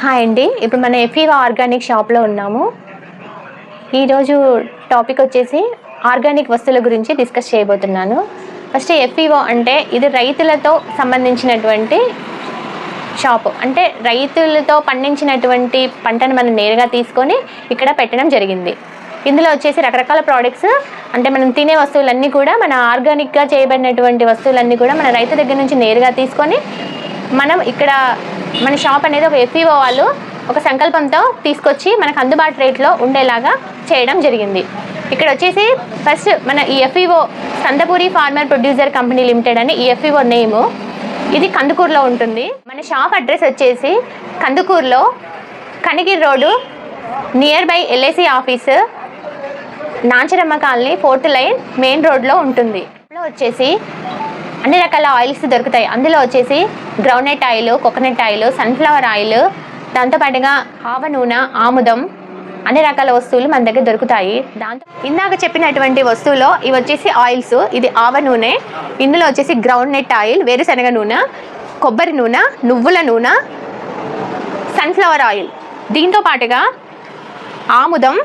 Hi అండి. ఇప్పుడు మన ఎఫీవా ఆర్గానిక్ షాప్లో ఉన్నాము. ఈరోజు టాపిక్ వచ్చేసి ఆర్గానిక్ వస్తువుల గురించి డిస్కస్ చేయబోతున్నాను. ఫస్ట్ ఎఫ్ఈఓ అంటే ఇది రైతులతో సంబంధించినటువంటి షాప్ అంటే రైతులతో పండించినటువంటి పంటను మనం నేరుగా తీసుకొని ఇక్కడ పెట్టడం జరిగింది. ఇందులో వచ్చేసి రకరకాల ప్రోడక్ట్స్ అంటే మనం తినే వస్తువులన్నీ కూడా మన ఆర్గానిక్గా చేయబడినటువంటి వస్తువులన్నీ కూడా మన రైతు దగ్గర నుంచి నేరుగా తీసుకొని మనం ఇక్కడ మన షాప్ అనేది ఒక ఎఫ్ఈఓ వాళ్ళు ఒక సంకల్పంతో తీసుకొచ్చి మనకు అందుబాటు రేట్లో ఉండేలాగా చేయడం జరిగింది. ఇక్కడ వచ్చేసి ఫస్ట్ మన ఈ FEO Sandapuri farmer producer company limited అని ఈ ఎఫ్ఈఓ నేము ఇది కందుకూరులో ఉంటుంది. మన షాప్ అడ్రస్ వచ్చేసి కందుకూరులో Kanigiri road near by LIC office Nancharamma colony fourth line main రోడ్లో ఉంటుంది. వచ్చేసి అన్ని రకాల ఆయిల్స్ దొరుకుతాయి. అందులో వచ్చేసి groundnut oil coconut oil sunflower oil దాంతోపాటుగా ఆవ నూనె ఆముదం అన్ని రకాల వస్తువులు మన దగ్గర దొరుకుతాయి. దాంతో ఇందాక చెప్పినటువంటి వస్తువులో ఇవి వచ్చేసి ఆయిల్స్ ఇది ఆవ నూనె ఇందులో వచ్చేసి గ్రౌండ్ నెట్ ఆయిల్ వేరుశనగ నూనె కొబ్బరి నూనె నువ్వుల నూనె సన్ఫ్లవర్ ఆయిల్ దీంతో పాటుగా ఆముదం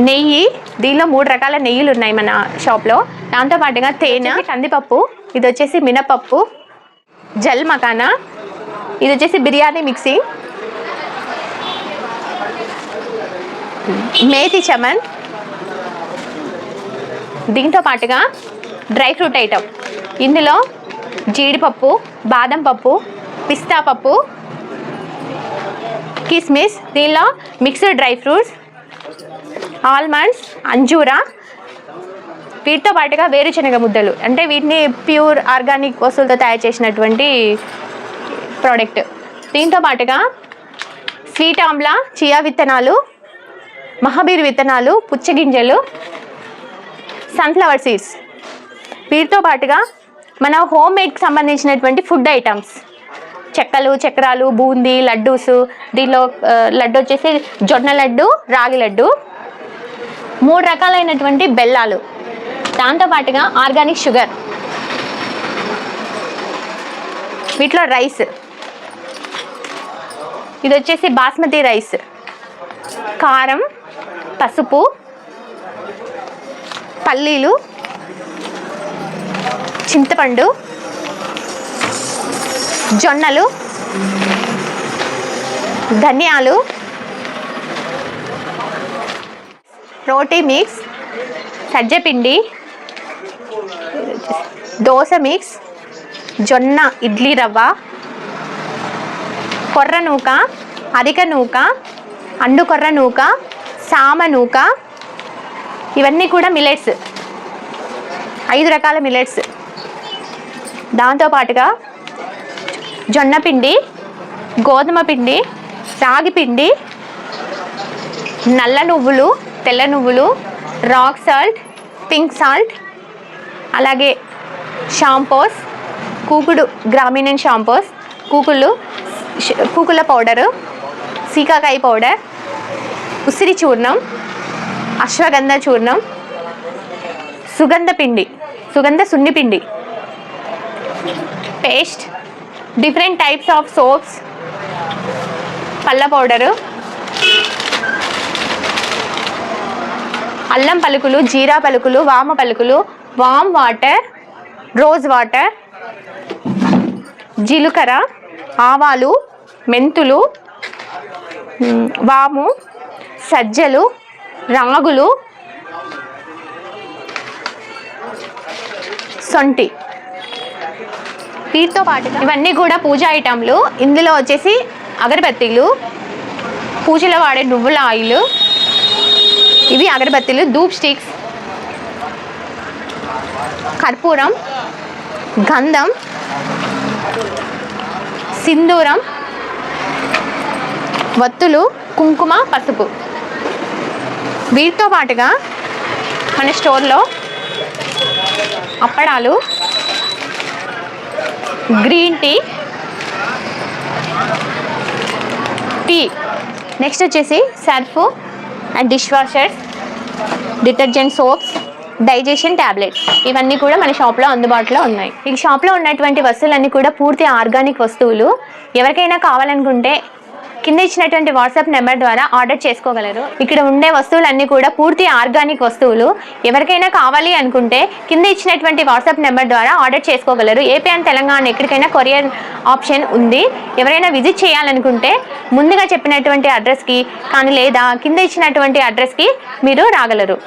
నెయ్యి దీనిలో మూడు రకాల నెయ్యిలు ఉన్నాయి మన షాప్లో దాంతో పాటుగా తేనె కందిపప్పు ఇది వచ్చేసి మినపప్పు జల్ మకానా? ఇది వచ్చేసి బిర్యానీ మిక్సీ. మేతి చమన్. దీంతో పాటుగా డ్రై ఫ్రూట్ ఐటమ్ ఇందులో జీడిపప్పు బాదం పప్పు పిస్తా పప్పు కిస్మిస్ దీనిలో మిక్స్డ్ డ్రై ఫ్రూట్స్ ఆల్మండ్స్ అంజూరా వీటితో పాటుగా వేరుశనగ ముద్దలు. అంటే వీటిని ప్యూర్ ఆర్గానిక్ వస్తువులతో తయారు చేసినటువంటి ప్రోడక్ట్. దీంతో పాటుగా స్వీట్ ఆమ్లా చియా విత్తనాలు మహాబీర్ విత్తనాలు పుచ్చగింజలు సన్ఫ్లవర్ సీడ్స్. వీటితో పాటుగా మన హోమ్ మేడ్కి సంబంధించినటువంటి ఫుడ్ ఐటమ్స్. చెక్కలు చక్రాలు బూందీ లడ్డూస్. దీనిలో లడ్డు వచ్చేసి జొన్న లడ్డు రాగి లడ్డు. మూడు రకాలైనటువంటి బెల్లాలు. దాంతోపాటుగా ఆర్గానిక్ షుగర్. వీటిలో రైస్. ఇది వచ్చేసి బాస్మతి రైస్. కారం పసుపు పల్లీలు చింతపండు జొన్నలు ధనియాలు రోటీ మిక్స్ సజ్జపిండి దోశ మిక్స్ జొన్న ఇడ్లీ రవ్వ కొర్ర నూక అధిక నూక అండు కొర్ర నూక సామ నూక ఇవన్నీ కూడా మిలెట్స్ ఐదు రకాల మిలెట్స్ దాంతోపాటుగా జొన్న పిండి గోధుమ పిండి రాగి పిండి నల్ల నువ్వులు తెల్ల నువ్వులు రాక్ సాల్ట్ పింక్ సాల్ట్ అలాగే షాంపోస్ కూకుడు గ్రామీణ షాంపోస్ కూకులు కూకుల పౌడరు సీకాకాయ పౌడర్ ఉసిరి చూర్ణం అశ్వగంధ చూర్ణం సుగంధ పిండి సుగంధ సున్ని పిండి. Paste different types of soaps పళ్ళ పౌడరు అల్లం పలుకులు జీరా పలుకులు వామ పలుకులు వామ్ వాటర్ రోజ్ వాటర్ జీలకర్ర ఆవాలు మెంతులు వాము సజ్జలు రాగులు సొంటి. వీటితో పాటు ఇవన్నీ కూడా పూజ ఐటమ్లు ఇందులో వచ్చేసి అగరబత్తీలు పూజలో వాడే నువ్వుల ఆయిల్ ఇవి అగరబత్తీలు ధూప్ స్టిక్స్ కర్పూరం గంధం సింధూరం వత్తులు కుంకుమ పసుపు. వీటితో పాటుగా మన స్టోర్లో అప్పడాలు గ్రీన్ టీ టీ. నెక్స్ట్ వచ్చేసి surf and dish washers detergent soaps digestion tablet ఇవన్నీ కూడా మన షాప్లో అందుబాటులో ఉన్నాయి. ఈ షాప్లో ఉన్నటువంటి వస్తువులన్నీ కూడా పూర్తి ఆర్గానిక్ వస్తువులు. ఎవరికైనా కావాలనుకుంటే కింద ఇచ్చినటువంటి వాట్సాప్ నెంబర్ ద్వారా ఆర్డర్ చేసుకోగలరు. ఇక్కడ ఉండే వస్తువులన్నీ కూడా పూర్తి ఆర్గానిక్ వస్తువులు. ఎవరికైనా కావాలి అనుకుంటే కింద ఇచ్చినటువంటి వాట్సాప్ నెంబర్ ద్వారా ఆర్డర్ చేసుకోగలరు. ఏపీ అండ్ తెలంగాణ ఎక్కడికైనా కొరియర్ ఆప్షన్ ఉంది. ఎవరైనా విజిట్ చేయాలనుకుంటే ముందుగా చెప్పినటువంటి అడ్రస్కి కానీ లేదా కింద ఇచ్చినటువంటి అడ్రస్కి మీరు రాగలరు.